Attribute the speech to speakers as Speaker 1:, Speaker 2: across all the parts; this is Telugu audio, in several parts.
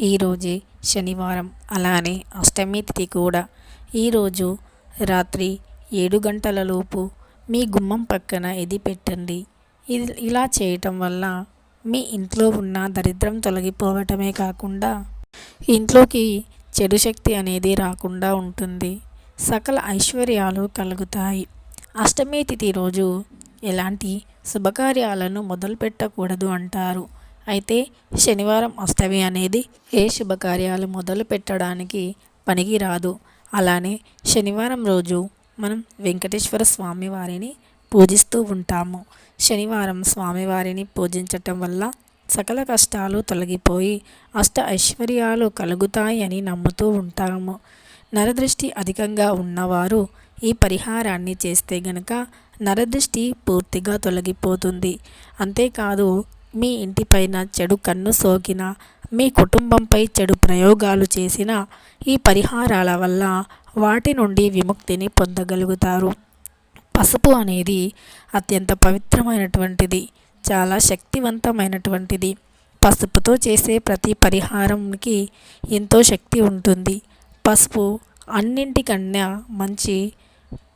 Speaker 1: ఈరోజే శనివారం అలానే అష్టమి తిథి కూడా. ఈరోజు రాత్రి ఏడు గంటలలోపు మీ గుమ్మం పక్కన ఇది పెట్టండి. ఇది ఇలా చేయటం వల్ల మీ ఇంట్లో ఉన్న దరిద్రం తొలగిపోవటమే కాకుండా ఇంట్లోకి చెడు శక్తి అనేది రాకుండా ఉంటుంది. సకల ఐశ్వర్యాలు కలుగుతాయి. అష్టమి తిథి రోజు ఎలాంటి శుభకార్యాలను మొదలుపెట్టకూడదు అంటారు. అయితే శనివారం అష్టమి అనేది ఏ శుభకార్యాలు మొదలు పెట్టడానికి పనికిరాదు అలానే శనివారం రోజు మనం వెంకటేశ్వర స్వామి వారిని పూజిస్తూ ఉంటాము. శనివారం స్వామివారిని పూజించటం వల్ల సకల కష్టాలు తొలగిపోయి అష్ట ఐశ్వర్యాలు కలుగుతాయి అని నమ్ముతూ ఉంటాము. నరదృష్టి అధికంగా ఉన్నవారు ఈ పరిహారాన్ని చేస్తే గనక నరదృష్టి పూర్తిగా తొలగిపోతుంది. అంతేకాదు మీ ఇంటిపైన చెడు కన్ను సోకిన మీ కుటుంబంపై చెడు ప్రయోగాలు చేసిన ఈ పరిహారాల వల్ల వాటి నుండి విముక్తిని పొందగలుగుతారు. పసుపు అనేది అత్యంత పవిత్రమైనటువంటిది చాలా శక్తివంతమైనటువంటిది. పసుపుతో చేసే ప్రతి పరిహారంకి ఎంతో శక్తి ఉంటుంది. పసుపు అన్నింటికన్నా మంచి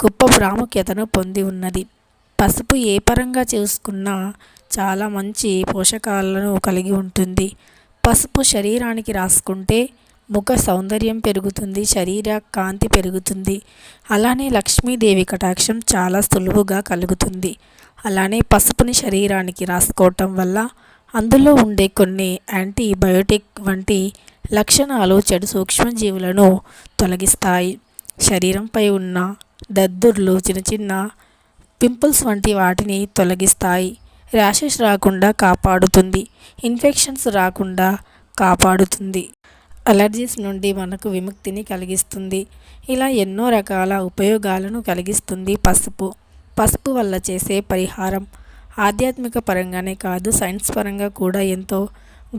Speaker 1: గొప్ప ప్రాముఖ్యతను పొంది ఉన్నది. పసుపు ఏ పరంగా చూసుకున్నా చాలా మంచి పోషకాలను కలిగి ఉంటుంది. పసుపు శరీరానికి రాసుకుంటే ముఖ సౌందర్యం పెరుగుతుంది శరీర కాంతి పెరుగుతుంది. అలానే లక్ష్మీదేవి కటాక్షం చాలా సులువుగా కలుగుతుంది. అలానే పసుపుని శరీరానికి రాసుకోవటం వల్ల అందులో ఉండే కొన్ని యాంటీబయోటిక్ వంటి లక్షణాలు చెడు సూక్ష్మజీవులను తొలగిస్తాయి. శరీరంపై ఉన్న దద్దుర్లు చిన్న చిన్న పింపుల్స్ వంటి వాటిని తొలగిస్తాయి. ర్యాషెస్ రాకుండా కాపాడుతుంది. ఇన్ఫెక్షన్స్ రాకుండా కాపాడుతుంది. అలర్జీస్ నుండి మనకు విముక్తిని కలిగిస్తుంది. ఇలా ఎన్నో రకాల ఉపయోగాలను కలిగిస్తుంది పసుపు. పసుపు వల్ల చేసే పరిహారం ఆధ్యాత్మిక పరంగానే కాదు సైన్స్ పరంగా కూడా ఎంతో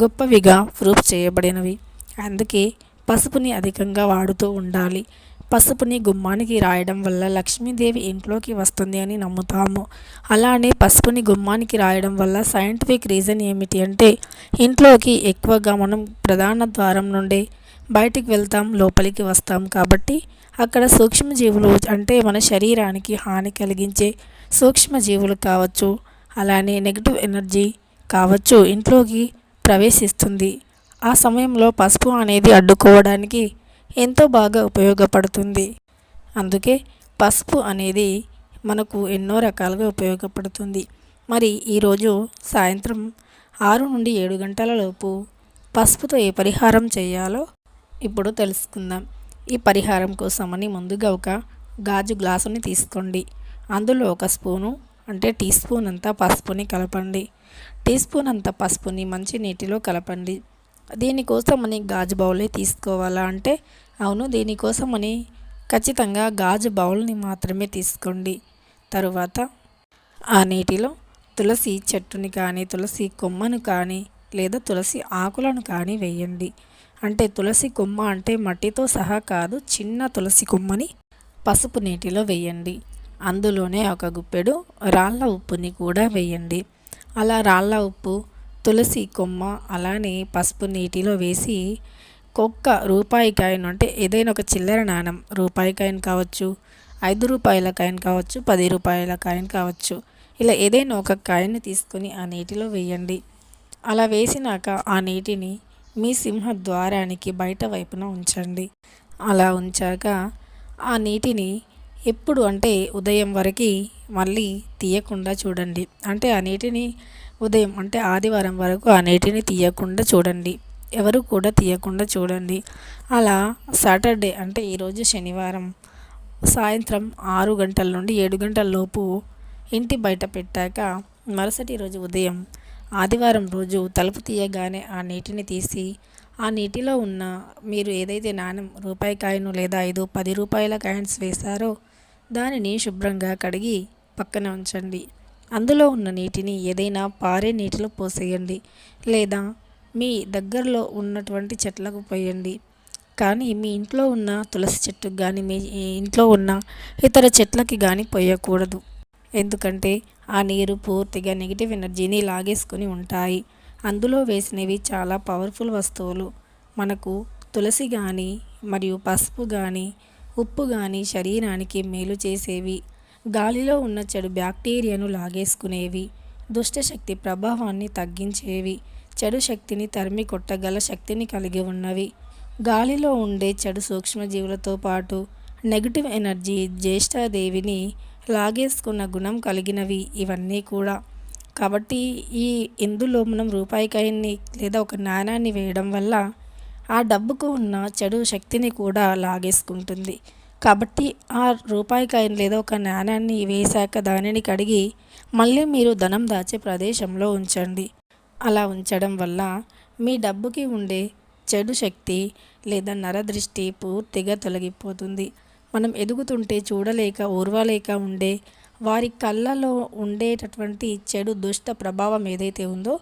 Speaker 1: గొప్పవిగా ప్రూఫ్ చేయబడినవి. అందుకే పసుపుని అధికంగా వాడుతూ ఉండాలి. పసుపుని గుమ్మానికి రాయడం వల్ల లక్ష్మీదేవి ఇంట్లోకి వస్తుంది అని నమ్ముతాము. అలానే పసుపుని గుమ్మానికి రాయడం వల్ల సైంటిఫిక్ రీజన్ ఏమిటి అంటే ఇంట్లోకి ఎక్కువగా మనం ప్రధాన ద్వారం నుండి బయటికి వెళ్తాం లోపలికి వస్తాం కాబట్టి అక్కడ సూక్ష్మజీవులు అంటే మన శరీరానికి హాని కలిగించే సూక్ష్మజీవులు కావచ్చు. అలానే నెగిటివ్ ఎనర్జీ కావచ్చు ఇంట్లోకి ప్రవేశిస్తుంది. ఆ సమయంలో పసుపు అనేది అడ్డుకోవడానికి ఎంతో బాగా ఉపయోగపడుతుంది. అందుకే పసుపు అనేది మనకు ఎన్నో రకాలుగా ఉపయోగపడుతుంది. మరి ఈరోజు సాయంత్రం ఆరు నుండి ఏడు గంటల లోపు పసుపుతో ఏ పరిహారం చేయాలో ఇప్పుడు తెలుసుకుందాం. ఈ పరిహారం కోసమని ముందుగా ఒక గాజు గ్లాసుని తీసుకోండి. అందులో ఒక స్పూను అంటే టీ స్పూన్ అంతా పసుపుని కలపండి. టీ స్పూన్ అంత పసుపుని మంచి నీటిలో కలపండి. దీనికోసం అని గాజు బౌలే తీసుకోవాలా అంటే అవును దీనికోసం అని ఖచ్చితంగా గాజు బౌల్ని మాత్రమే తీసుకోండి. తరువాత ఆ నీటిలో తులసి చెట్టుని కానీ తులసి కొమ్మను కానీ లేదా తులసి ఆకులను కానీ వేయండి. అంటే తులసి కొమ్మ అంటే మట్టితో సహా కాదు చిన్న తులసి కొమ్మని పసుపు నీటిలో వేయండి. అందులోనే ఒక గుప్పెడు రాళ్ళ ఉప్పుని కూడా వేయండి. అలా రాళ్ళ ఉప్పు తులసి కొమ్మ అలానే పసుపు నీటిలో వేసి ఒక్క రూపాయి కాయిన్ అంటే ఏదైనా ఒక చిల్లర నాణం రూపాయి కాయిన్ కావచ్చు ఐదు రూపాయల కాయిన్ కావచ్చు పది రూపాయల కాయిన్ కావచ్చు. ఇలా ఏదైనా ఒక కాయిన్ తీసుకొని ఆ నీటిలో వేయండి. అలా వేసినాక ఆ నీటిని మీ సింహ ద్వారానికి బయట వైపున ఉంచండి. అలా ఉంచాక ఆ నీటిని ఎప్పుడు అంటే ఉదయం వరకు మళ్ళీ తీయకుండా చూడండి. అంటే ఆ నీటిని ఉదయం అంటే ఆదివారం వరకు ఆ నీటిని తీయకుండా చూడండి. ఎవరు కూడా తీయకుండా చూడండి. అలా సాటర్డే అంటే ఈరోజు శనివారం. సాయంత్రం ఆరు గంటల నుండి ఏడు గంటల లోపు ఇంటి బయట పెట్టాక మరుసటి రోజు ఉదయం ఆదివారం రోజు తలుపు తీయగానే ఆ నీటిని తీసి ఆ నీటిలో ఉన్న మీరు ఏదైతే నాణ్యం రూపాయి కాయను లేదా ఐదు పది రూపాయల కాయిన్స్ వేశారో దానిని శుభ్రంగా కడిగి పక్కన ఉంచండి. అందులో ఉన్న నీటిని ఏదైనా పారే నీటిలో పోసేయండి లేదా మీ దగ్గరలో ఉన్నటువంటి చెట్లకు పోయండి. కానీ మీ ఇంట్లో ఉన్న తులసి చెట్టుకు కానీ మీ ఇంట్లో ఉన్న ఇతర చెట్లకి కానీ పోయకూడదు. ఎందుకంటే ఆ నీరు పూర్తిగా నెగిటివ్ ఎనర్జీని లాగేసుకొని ఉంటాయి. అందులో వేసినవి చాలా పవర్ఫుల్ వస్తువులు. మనకు తులసి కానీ మరియు పసుపు కానీ ఉప్పు కానీ శరీరానికి మేలు చేసేవి. గాలిలో ఉన్న చెడు బ్యాక్టీరియాను లాగేసుకునేవి. దుష్టశక్తి ప్రభావాన్ని తగ్గించేవి. చెడు శక్తిని తరిమి కొట్టగల శక్తిని కలిగి ఉన్నవి. గాలిలో ఉండే చెడు సూక్ష్మజీవులతో పాటు నెగిటివ్ ఎనర్జీ జ్యేష్ఠాదేవిని లాగేసుకున్న గుణం కలిగినవి ఇవన్నీ కూడా. కాబట్టి ఈ ఇందులో మనం రూపాయి కాయన్ని లేదా ఒక నాణాన్ని వేయడం వల్ల ఆ డబ్బుకు ఉన్న చెడు శక్తిని కూడా లాగేసుకుంటుంది. కాబట్టి ఆ రూపాయి కాయిన్ లేదా ఒక నాణాన్ని వేశాక దానిని కడిగి మళ్ళీ మీరు ధనం దాచే ప్రదేశంలో ఉంచండి. అలా ఉంచడం వల్ల మీ డబ్బుకి ఉండే చెడు శక్తి లేదా నరదృష్టి పూర్తిగా తొలగిపోతుంది. మనం ఎదుగుతుంటే చూడలేక ఓర్వలేక ఉండే వారి కళ్ళలో ఉండేటటువంటి చెడు దుష్ట ప్రభావం ఏదైతే ఉందో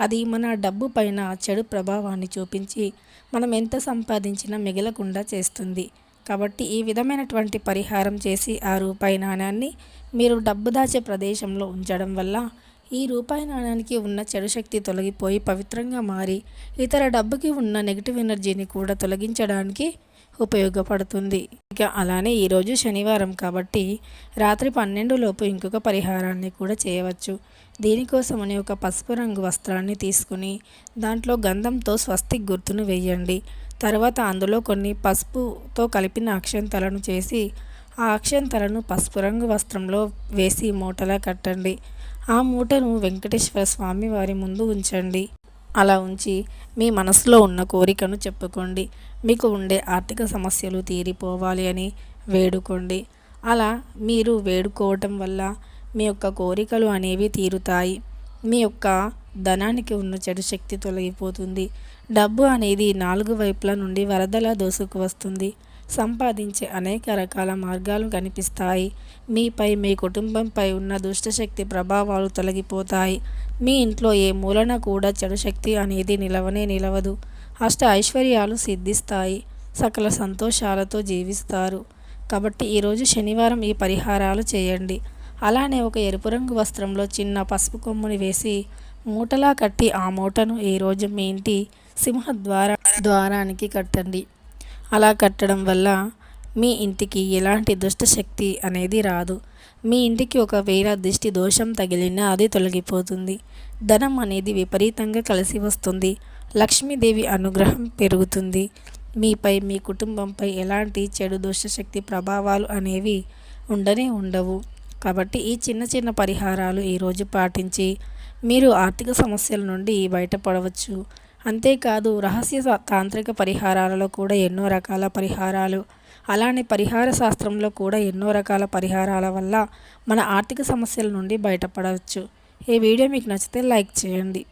Speaker 1: అది మన డబ్బు పైన చెడు ప్రభావాన్ని చూపించి మనం ఎంత సంపాదించినా మిగలకుండా చేస్తుంది. కాబట్టి ఈ విధమైనటువంటి పరిహారం చేసి ఆ రూపాయి నాణ్యాన్ని మీరు డబ్బు దాచే ప్రదేశంలో ఉంచడం వల్ల ఈ రూపాయి నాణ్యానికి ఉన్న చెడు శక్తి తొలగిపోయి పవిత్రంగా మారి ఇతర డబ్బుకి ఉన్న నెగిటివ్ ఎనర్జీని కూడా తొలగించడానికి ఉపయోగపడుతుంది. ఇక అలానే ఈరోజు శనివారం కాబట్టి రాత్రి పన్నెండు లోపు ఇంకొక పరిహారాన్ని కూడా చేయవచ్చు. దీనికోసమని ఒక పసుపు రంగు వస్త్రాన్ని తీసుకుని దాంట్లో గంధంతో స్వస్తిక్ గుర్తును వేయండి. తర్వాత అందులో కొన్ని పసుపుతో కలిపిన అక్షంతలను చేసి ఆ అక్షంతలను పసుపు రంగు వస్త్రంలో వేసి మూటలా కట్టండి. ఆ మూటను వెంకటేశ్వర స్వామి వారి ముందు ఉంచండి. అలా ఉంచి మీ మనసులో ఉన్న కోరికను చెప్పుకోండి. మీకు ఉండే ఆర్థిక సమస్యలు తీరిపోవాలి అని వేడుకోండి. అలా మీరు వేడుకోవటం వల్ల మీ యొక్క కోరికలు అనేవి తీరుతాయి. మీ యొక్క ధనానికి ఉన్న చెడు శక్తి తొలగిపోతుంది. డబ్బు అనేది నాలుగు వైపుల నుండి వరదలా దోసుకు వస్తుంది. సంపాదించే అనేక రకాల మార్గాలు కనిపిస్తాయి. మీపై మీ కుటుంబంపై ఉన్న దుష్టశక్తి ప్రభావాలు తొలగిపోతాయి. మీ ఇంట్లో ఏ మూలన కూడా చెడు శక్తి అనేది నిలవనే నిలవదు. అష్ట ఐశ్వర్యాలు సిద్ధిస్తాయి. సకల సంతోషాలతో జీవిస్తారు. కాబట్టి ఈరోజు శనివారం ఈ పరిహారాలు చేయండి. అలానే ఒక ఎరుపు రంగు వస్త్రంలో చిన్న పసుపు కొమ్ముని వేసి మూటలా కట్టి ఆ మూటను ఈరోజు మీ ఇంటి సింహద్వార ద్వారానికి కట్టండి. అలా కట్టడం వల్ల మీ ఇంటికి ఎలాంటి దుష్టశక్తి అనేది రాదు. మీ ఇంటికి ఒకవేళ దిష్టి దోషం తగిలినా అది తొలగిపోతుంది. ధనం అనేది విపరీతంగా కలిసి వస్తుంది. లక్ష్మీదేవి అనుగ్రహం పెరుగుతుంది. మీపై మీ కుటుంబంపై ఎలాంటి చెడు దుష్టశక్తి ప్రభావాలు అనేవి ఉండనే ఉండవు. కాబట్టి ఈ చిన్న చిన్న పరిహారాలు ఈరోజు పాటించి మీరు ఆర్థిక సమస్యల నుండి బయటపడవచ్చు. అంతేకాదు రహస్య తాంత్రిక పరిహారాలలో కూడా ఎన్నో రకాల పరిహారాలు. అలానే పరిహార శాస్త్రంలో కూడా ఎన్నో రకాల పరిహారాల వల్ల మన ఆర్థిక సమస్యల నుండి బయటపడవచ్చు. ఈ వీడియో మీకు నచ్చితే లైక్ చేయండి.